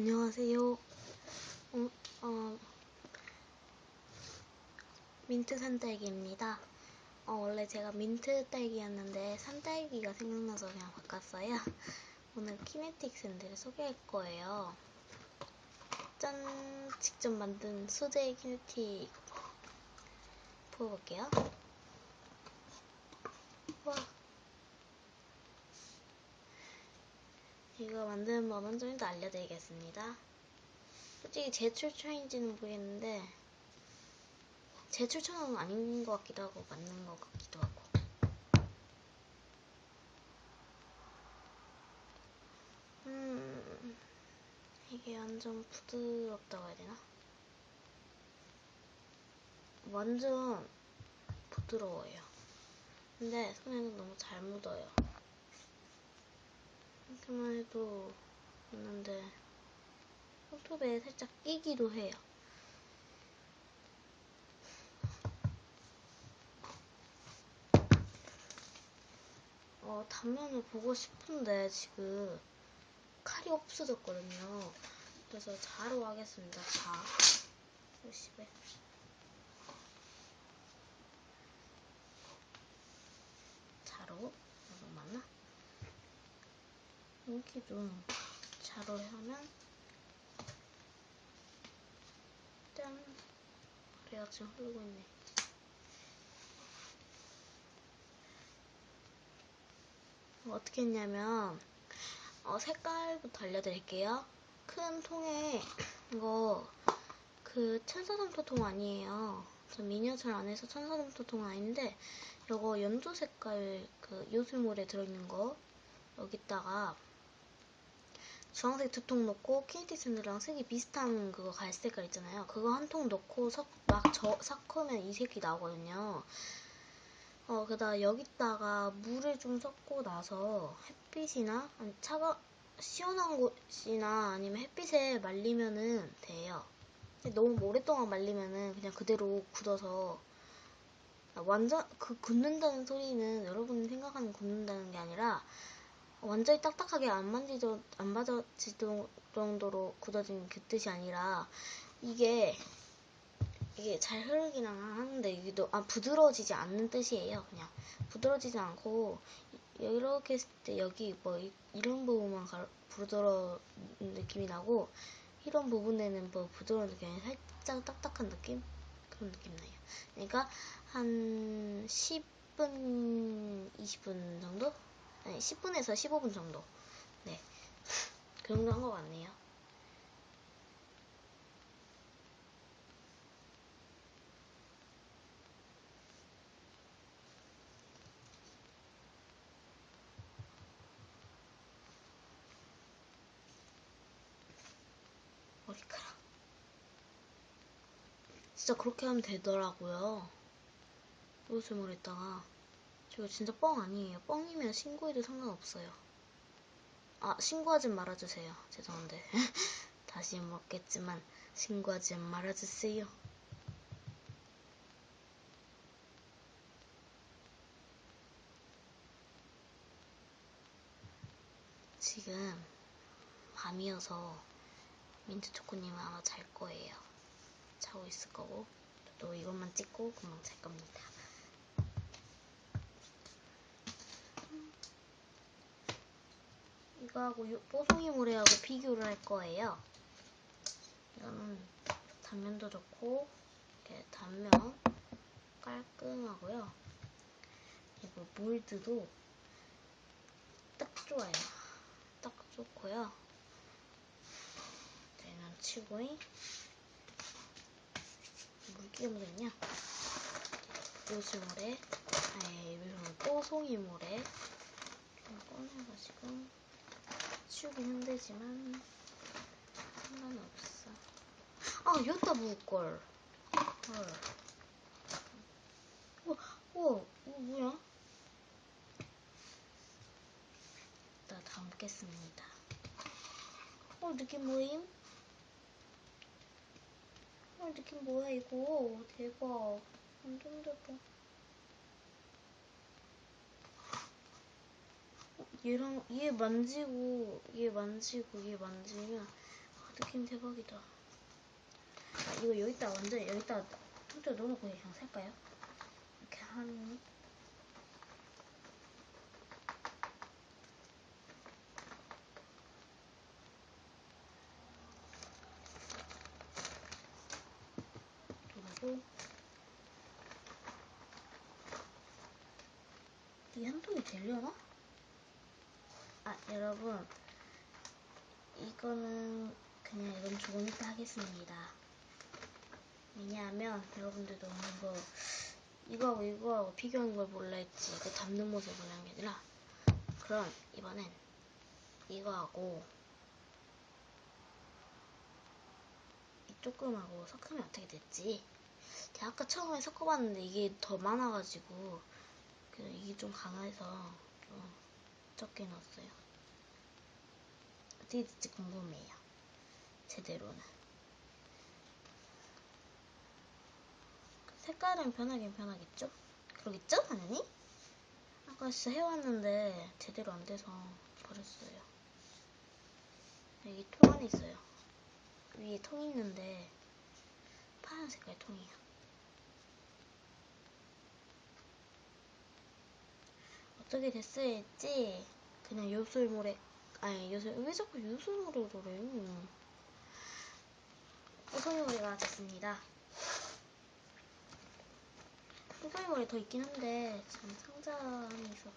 안녕하세요. 어, 어, 민트 산딸기입니다. 어, 원래 제가 민트 딸기였는데 산딸기가 생각나서 그냥 바꿨어요. 오늘 키네틱 샌들을 소개할 거예요. 짠! 직접 만든 수제 키네틱 보여볼게요. 이거 만드는 법은 좀 이따 알려드리겠습니다. 솔직히 제 출처인지는 모르겠는데 제 출처는 아닌 것 같기도 하고 맞는 것 같기도 하고 음 이게 완전 부드럽다고 해야 되나? 완전 부드러워요. 근데 손에는 너무 잘 묻어요. 이렇게만 해도 있는데 손톱에 살짝 끼기도 해요. 어, 단면을 보고 싶은데 지금 칼이 없어졌거든요. 그래서 자로 하겠습니다. 자. 오십에. 자로. 여기도 자로 하면 짠. 그래가 지금 흐르고 있네. 어떻게 했냐면 어, 색깔부터 알려드릴게요. 큰 통에 이거 그 천사점토 통 아니에요. 저 미니어처를 안 해서 천사점토 통 아닌데 이거 연두 색깔 그 요술물에 들어있는 거 여기다가 주황색 두 통 넣고 키니티 샌드랑 색이 비슷한 그거 갈색 색깔 있잖아요. 그거 한 통 넣고 석, 막 저, 섞으면 이 색이 나오거든요. 어, 그다음 여기다가 물을 좀 섞고 나서 햇빛이나 차가 시원한 곳이나 아니면 햇빛에 말리면은 돼요. 너무 오랫동안 말리면은 그냥 그대로 굳어서 완전 그 굳는다는 소리는 여러분이 생각하는 굳는다는 게 아니라 완전히 딱딱하게 안 만지도 안 맞아질 정도로 굳어진 그 뜻이 아니라 이게 이게 잘 흐르기는 하는데 이게 또, 아, 부드러워지지 않는 뜻이에요. 그냥 부드러워지지 않고 이렇게 했을 때 여기 뭐 이, 런 부분만 가, 부드러운 느낌이 나고 이런 부분에는 뭐 부드러운 느낌이 살짝 딱딱한 느낌 그런 느낌 나요. 그러니까 한 10분, 20분 정도? 아니 10분에서 15분 정도. 네, 그 정도 한 것 같네요. 머리카락. 진짜 그렇게 하면 되더라고요. 요즘을 했다가. 저거 진짜 뻥 아니에요. 뻥이면 신고해도 상관없어요. 아, 신고하지 말아주세요. 죄송한데. 다시 먹겠지만, 신고하지 말아주세요. 지금 밤이어서 민트 초코님은 아마 잘 거예요. 자고 있을 거고 저도 이것만 찍고 금방 잘 겁니다. 이거하고 뽀송이 모래하고 비교를 할 거예요. 이거는 단면도 좋고 이렇게 단면 깔끔하고요. 그리고 몰드도 딱 좋아요. 딱 좋고요. 치고잉 물기가 묻었냐? 요술 모래 아니 요술 모래 뽀송이 모래 꺼내가지고 치우긴 힘들지만 상관없어. 아 여기다 부을걸? 헐 우와 우와 이거 뭐야? 나 담겠습니다. 어 느낌 뭐임? 헐 느낌 뭐야 이거? 대박. 완전 대박 얘랑 얘 만지고 얘 만지고 얘 만지면 아, 느낌 대박이다. 아, 이거 여기다 완전 여기다 통째로 넣어놓고 그냥 살까요? 이렇게 한 두르고 이게 한 통이 되려나? 아 여러분 이거는 그냥 이건 조금 이따 하겠습니다. 왜냐하면 여러분들도 이거 이거하고 이거하고 비교하는 걸 몰라 했지 그 담는 모습을 보는 게 아니라 그럼 이번엔 이거하고 이 조금하고 섞으면 어떻게 됐지? 제가 아까 처음에 섞어봤는데 이게 더 많아가지고 그 이게 좀 강해서 좀 적게 넣었어요. 어떻게 될지 궁금해요. 제대로는. 색깔은 변하긴 변하겠죠? 그러겠죠, 당연히? 아까 진짜 해왔는데 제대로 안 돼서 버렸어요. 여기 통 안에 있어요. 위에 통 있는데 파란 색깔 통이에 요. 어떻게 됐을지 그냥 요술모래 아니 요술 왜 자꾸 요술모래로 그래요? 요술모래가 됐습니다. 요술모래 더 있긴 한데 지금 상자 안에 있어서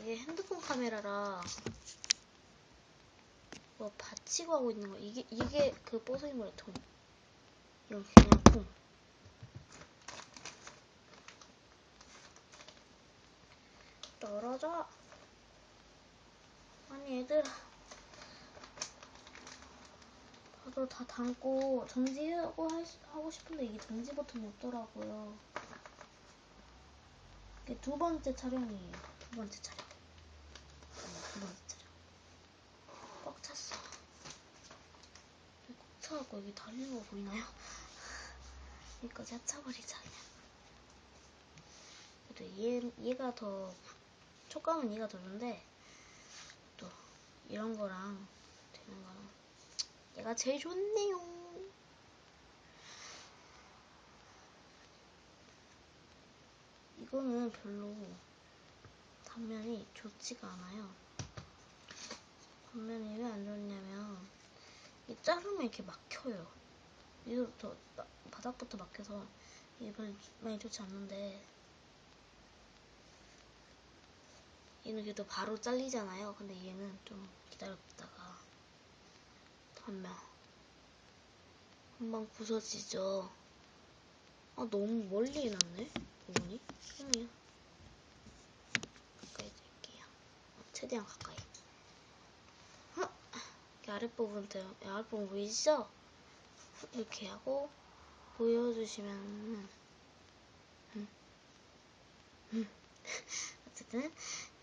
이게 핸드폰 카메라라 뭐 받치고 하고 있는 거 이게 이게 그 뽀송이 모래 통 이건 그냥 통 떨어져 아니 얘들아 저도 다 담고 정지하고 하고 싶은데 이게 정지 버튼이 없더라고요. 이게 두 번째 촬영이에요. 두 번째 촬영. 네, 두 번째 촬영. 꽉 찼어. 꽉 차갖고 여기 달린 거 보이나요? 여기까지 합쳐버리자 그냥. 그래도 얘, 얘가 더 촉감은 더 좋은데 또 이런 거랑 되는 거랑 얘가 제일 좋네요. 이거는 별로 단면이 좋지가 않아요. 단면이 왜 안 좋냐면 이 자르면 이렇게 막혀요. 이거부터 바- 바닥부터 막혀서 이게 별로 많이 좋지 않는데 얘는 그래도 바로 잘리잖아요. 근데 얘는 좀 기다렸다가 단면 금방 부서지죠. 아 너무 멀리 해놨네 부분이. 아니야. 가까이 될게요. 최대한 가까이. huh? 이렇게 아랫부분 때 아랫부분 보이시죠? 이렇게 하고 보여주시면은 음. 음. 어쨌든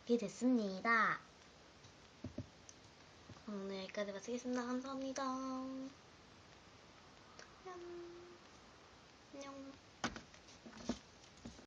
이렇게 됐습니다. 오늘 여기까지 마치겠습니다. 감사합니다. 안녕. 안녕.